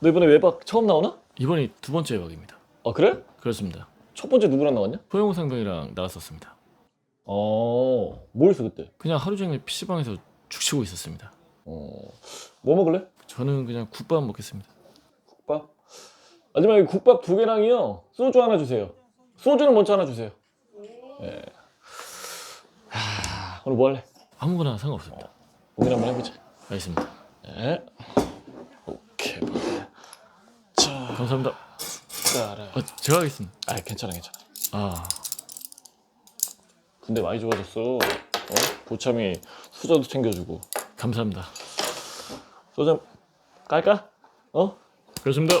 너 이번에 외박 처음 나오나? 이번이 두 번째 외박입니다. 아 그래? 그렇습니다. 첫 번째 누구랑 나왔냐? 소영 상병이랑 나갔었습니다. 어, 뭐 했어 그때? 그냥 하루 종일 PC방에서 죽 치고 있었습니다. 어, 뭐 먹을래? 저는 그냥 국밥 먹겠습니다. 국밥? 마지막에 국밥 두 개랑이요 소주 하나 주세요. 소주는 먼저 하나 주세요. 예. 하, 오늘 뭐 할래? 아무거나 상관없습니다. 고민 한번 해보자. 알겠습니다. 예. 오케이. 자, 감사합니다. 따라. 아, 제가 하겠습니다. 아, 괜찮아, 괜찮아. 아, 근데 많이 좋아졌어. 어? 보참이 수저도 챙겨주고. 감사합니다. 소주 깔까? 어? 그렇습니다.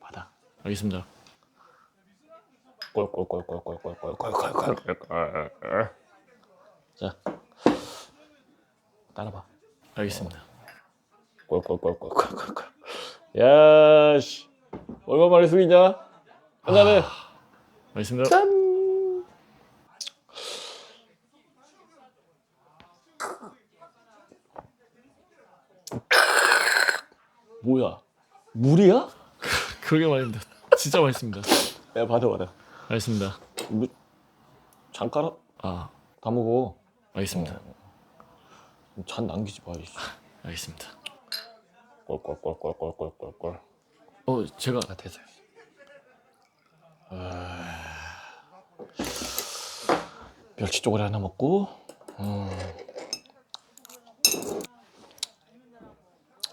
받아. 알겠습니다. 꼴꼴꼴꼴꼴꼴꼴꼴꼴꼴꼴. 자, 따라봐. 알겠습니다. 꼴꼴꼴꼴꼴꼴. 야, 씨, 얼마 만에 숙이냐? 한잔해. 알겠습니다. 짠. 뭐야? 물이야? 그러게 말입니다. 진짜 맛있습니다. 야 받아 받아. 알겠습니다. 뭐, 잠깐 아, 다 먹어. 알겠습니다. 잔 남기지 마. 이씨. 알겠습니다. 꼴꼴꼴꼴꼴꼴꼴꼴. 어, 제가 아 됐어요. 아... 멸치 쪼그리 하나 먹고. 음.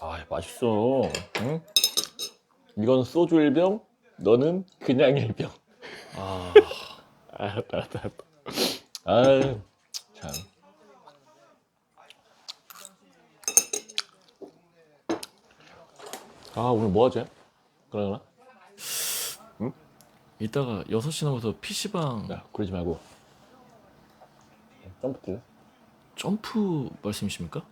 아 맛있어. 응? 이건 소주 1병, 너는 그냥 1병. 아, 알았다 알았다 알았다. 아 유 참. 아 오늘 뭐 하지? 그러나? 이따가 6시 넘어서 PC방 야 그러지 말고 점프 뛸래? 점프 말씀이십니까?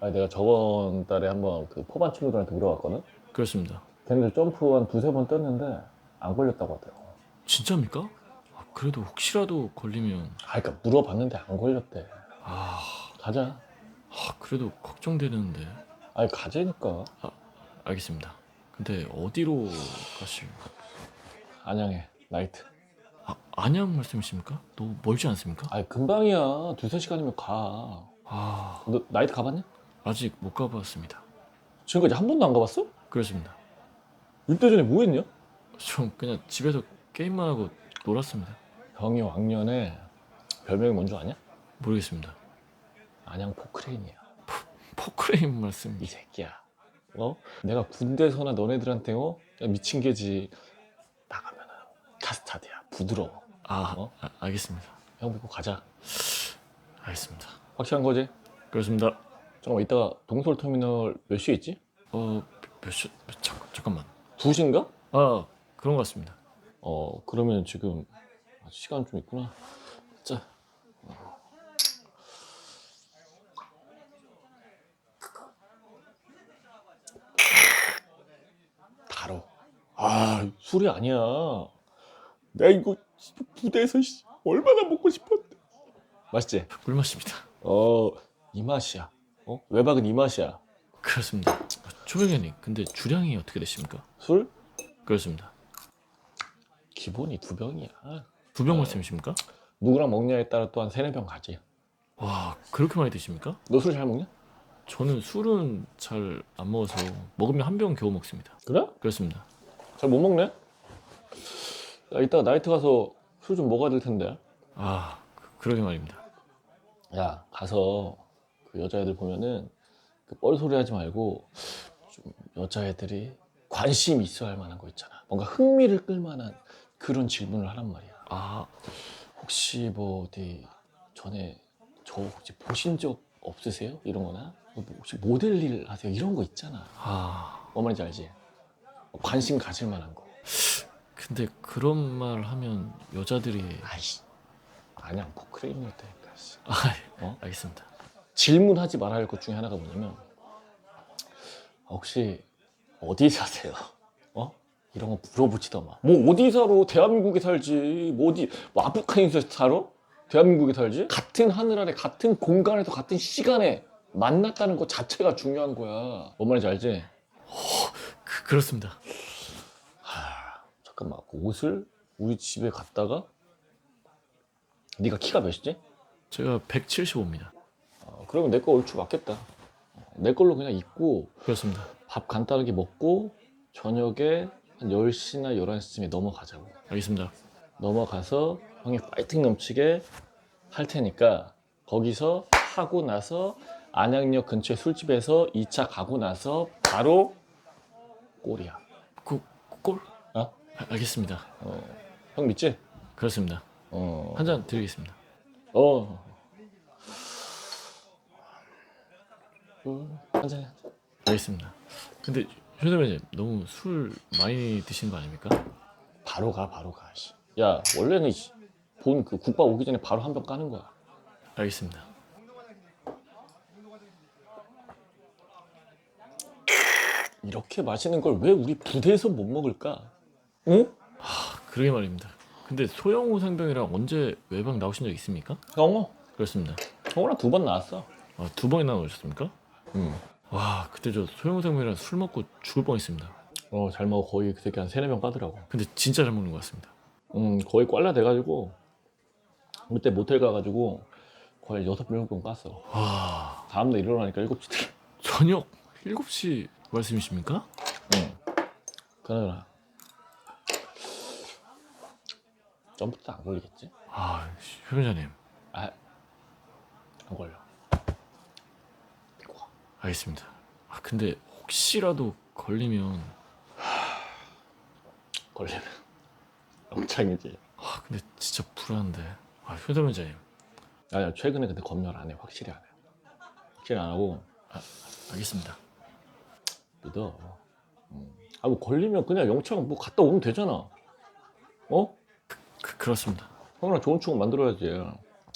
아니 내가 저번 달에 한번 그 포반 친구들한테 물어봤거든? 그렇습니다. 걔네들 점프 한 두세 번 떴는데 안 걸렸다고 하더라고 진짜입니까? 아, 그래도 혹시라도 걸리면 아 그니까 물어봤는데 안 걸렸대 아, 가자 아 그래도 걱정되는데. 아니 가자니까 알겠습니다. 근데 어디로 가실? 안양에 나이트 아, 안양 말씀이십니까? 너무 멀지 않습니까? 아니 금방이야 두세 시간이면 가 아, 너 나이트 가봤냐? 아직 못 가봤습니다. 지금까지 한 번도 안 가봤어? 그렇습니다. 이때 전에 뭐 했냐? 좀 그냥 집에서 게임만 하고 놀았습니다. 형이 왕년에 별명이 뭔 줄 아냐? 모르겠습니다. 안양 포크레인이야 포크레인 말씀. 이 새끼야 어? 내가 군대에서나 너네들한테 어? 야, 미친 개지 나가면은 카스타드야 부드러워 아, 어? 아, 알겠습니다. 형 믿고 가자 알겠습니다. 확실한 거지? 그렇습니다. 잠깐만 이따가 동솔터미널 몇 시에 있지? 어, 몇 시? 몇, 잠깐, 잠깐만. 2시인가? 아, 그런 것 같습니다. 어 그러면 지금 시간 좀 있구나 자 달어 아 술이 아니야 내가 이거 부대에서 씨, 얼마나 먹고 싶었는데 맛있지? 꿀맛입니다. 어 이 맛이야 어? 외박은 이 맛이야 그렇습니다. 초병현님, 근데 주량이 어떻게 되십니까? 술? 그렇습니다. 기본이 두 병이야 두 병 말씀이십니까? 누구랑 먹냐에 따라 또 한 세네 병 가지 와, 그렇게 많이 드십니까? 너 술 잘 먹냐? 저는 술은 잘 안 먹어서 먹으면 한 병 겨우 먹습니다. 그래? 그렇습니다. 잘 못 먹네? 야, 이따가 나이트 가서 술 좀 먹어야 될 텐데. 아, 그- 그러게 말입니다. 야, 가서 그 여자애들 보면은 그 뻘소리 하지 말고 좀 여자애들이 관심 있어 할 만한 거 있잖아. 뭔가 흥미를 끌 만한 그런 질문을 하란 말이야. 아, 혹시 뭐 어디 전에 저 혹시 보신 적 없으세요? 이런 거나? 뭐 혹시 모델 일 하세요? 이런 거 있잖아. 아, 뭐 말인지 알지? 관심 가질 만한 거. 근데 그런 말 하면 여자들이 아이씨. 안양 포크레인이었다니까. 씨. 아, 어? 알겠습니다. 질문하지 말아야 할 것 중에 하나가 뭐냐면 혹시 어디 사세요? 어? 이런 거 물어보지도 마. 뭐 어디 살아? 대한민국에 살지. 뭐 어디 뭐 아프간에서 살아? 대한민국에 살지? 같은 하늘 아래 같은 공간에서 같은 시간에 만났다는 것 자체가 중요한 거야. 뭔 말인지 알지? 그, 그렇습니다. 잠깐만 그 옷을 우리 집에 갔다가 네가 키가 몇이지? 제가 175입니다. 어, 그러면 내 거 얼추 맞겠다. 어, 내 걸로 그냥 입고 그렇습니다. 밥 간단하게 먹고 저녁에 한 10시나 11시쯤에 넘어가자고. 알겠습니다. 넘어가서 형이 파이팅 넘치게 할 테니까 거기서 하고 나서 안양역 근처 술집에서 2차 가고 나서 바로 골이야. 그, 골? 어? 아, 알겠습니다. 어, 형 믿지? 그렇습니다. 어. 한 잔 드리겠습니다. 어. 음, 한 잔. 알겠습니다. 근데 휴대전화님 너무 술 많이 드시는 거 아닙니까? 바로 가, 바로 가. 씨. 야, 원래는 본 그 국밥 오기 전에 바로 한 병 까는 거야. 알겠습니다. 이렇게 맛있는 걸 왜 우리 부대에서 못 먹을까? 응? 그러게 말입니다. 근데 소영우 상병이랑 언제 외박 나오신 적 있습니까? 형어. 그렇습니다. 형어랑 두 번 나왔어. 아, 두 번이나 나오셨습니까? 응. 와 그때 저 소영우 상병이랑 술 먹고 죽을 뻔했습니다. 어, 잘 먹어. 거의 그 새끼 한 세네 병 까더라고. 근데 진짜 잘 먹는 것 같습니다. 음, 거의 꽐라 돼가지고 그때 모텔 가가지고 거의 여섯 일곱 병 깠어. 와 다음날 일어나니까 일곱 시. 저녁 7시 말씀이십니까? 응. 그러나 점프도 안 걸리겠지? 아 효변자님 아, 안 걸려. 알겠습니다. 아 근데 혹시라도 걸리면 걸리면 엄청이지. 아 근데 진짜 불안한데 아 효변자님 아니야 최근에 근데 검열 안 해. 확실히 안 해. 확실히 안 하고 알겠습니다. 믿어. 음. 아뭐 걸리면 그냥 영창 뭐 갔다 오면 되잖아. 어? 그, 그렇습니다. 형이랑 좋은 추억 만들어야지.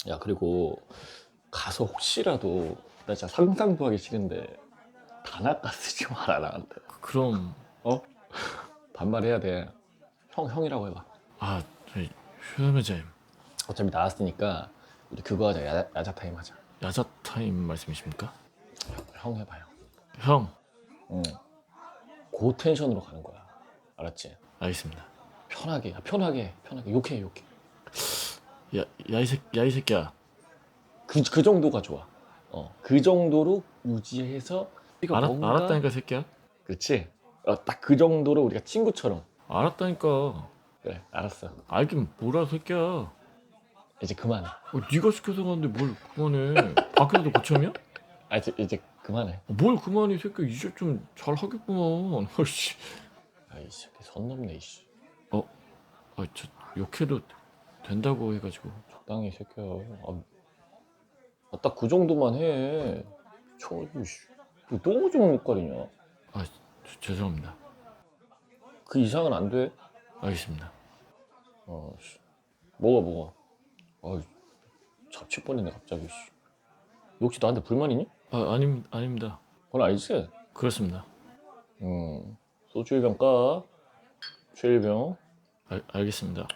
야 그리고 가서 혹시라도 나 진짜 상상도 하기 싫은데 단아가 쓰지 마라 나한테. 그- 그럼 어? 반말해야 돼. 형 형이라고 해봐. 아 저희 효변자님 어차피 나왔으니까 우리 그거 하자. 야, 야자 타임 하자. 야자 타임 말씀이십니까? 형 해봐요. 형 응. 고 텐션으로 가는 거야. 알았지? 알겠습니다. 편하게, 야, 편하게, 편하게 욕해, 욕해. 야야이 새 야이 새끼야 그, 그 정도가 좋아. 어, 그 정도로 유지해서 이거 알았, 뭔가 알았다니까 새끼야 그렇지? 어, 딱 그 정도로 우리가 친구처럼. 알았다니까 그래, 알았어. 알긴 뭐라 새끼야 어, 이제 그만해. 네가 시켜서 가는데 뭘 그만해 밖에서도 고참이야? 아, 이제 이제 그만해. 어, 뭘 그만해 새끼 이제 좀 잘 하겠구만 아씨 아, 이 새끼 선 넘네, 이씨. 아저 욕해도 된다고 해가지고 적당히 이 새끼야. 아, 아, 딱 그 정도만 해. 저, 이씨. 너무 좀 못 가리냐? 저- 죄송합니다 그 이상은 안 돼. 알겠습니다 어, 씨. 먹어, 먹어. 아, 잡칠 뻔했네, 갑자기, 씨. 너 혹시 나한테 불만 있니? 아 아님 아닙니다 그건 아니지? 그렇습니다 음, 소주 1병 까. 쉐 1병. 알, 알겠습니다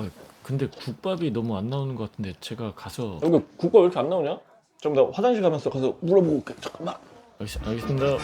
아, 근데 국밥이 너무 안 나오는 것 같은데 제가 가서 여기 국밥 왜 이렇게 안 나오냐? 좀나 화장실 가면서 가서 물어보고 올게. 잠깐만. 알겠, 알겠습니다